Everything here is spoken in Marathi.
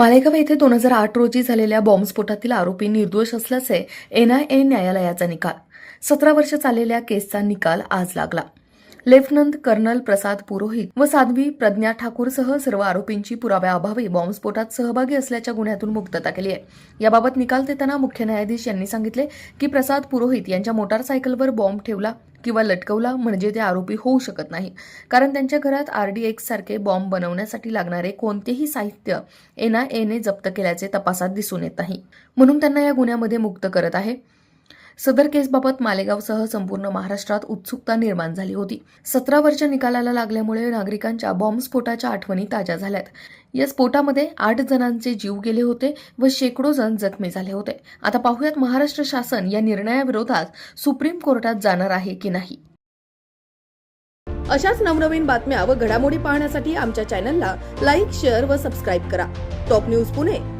मालेगाव येथे दोन हजार आठ रोजी झालेल्या बॉम्बस्फोटातील आरोपी निर्दोष असल्याचे एनआयए न्यायालयाचा निकाल. सतरा वर्ष चाललेल्या केसचा निकाल आज लागला. लेफ्टनंट कर्नल प्रसाद पुरोहित व साध्वी प्रज्ञा ठाकूरसह सर्व आरोपींची पुराव्याअभावी बॉम्बस्फोटात सहभागी असल्याच्या गुन्ह्यातून मुक्तता केली आहे. याबाबत निकाल देताना मुख्य न्यायाधीश यांनी सांगितले की प्रसाद पुरोहित यांच्या मोटारसायकलवर बॉम्ब ठेवला. किंवा लटकवला म्हणजे ते आरोपी होऊ शकत नाही. कारण त्यांच्या घरात आरडीएक्स सारखे बॉम्ब बनवण्यासाठी लागणारे कोणतेही साहित्य एनआयएने जप्त केल्याचे तपासात दिसून येत नाही. म्हणून त्यांना या गुन्ह्यामध्ये मुक्त करत आहे. सदर केसबाबत मालेगावसह संपूर्ण महाराष्ट्रात उत्सुकता निर्माण झाली होती. सतरा वर्ष निकालाला लागल्यामुळे नागरिकांच्या बॉम्बस्फोटाच्या आठवणी ताज्या झाल्यात. या स्फोटामध्ये आठ जणांचे जीव गेले होते व शेकडो जण जखमी झाले होते. आता पाहुयात महाराष्ट्र शासन या निर्णयाविरोधात सुप्रीम कोर्टात जाणार आहे की नाही. अशाच नवनवीन बातम्या व घडामोडी पाहण्यासाठी आमच्या चॅनलला लाईक शेअर व सबस्क्राईब करा. Top news Pune.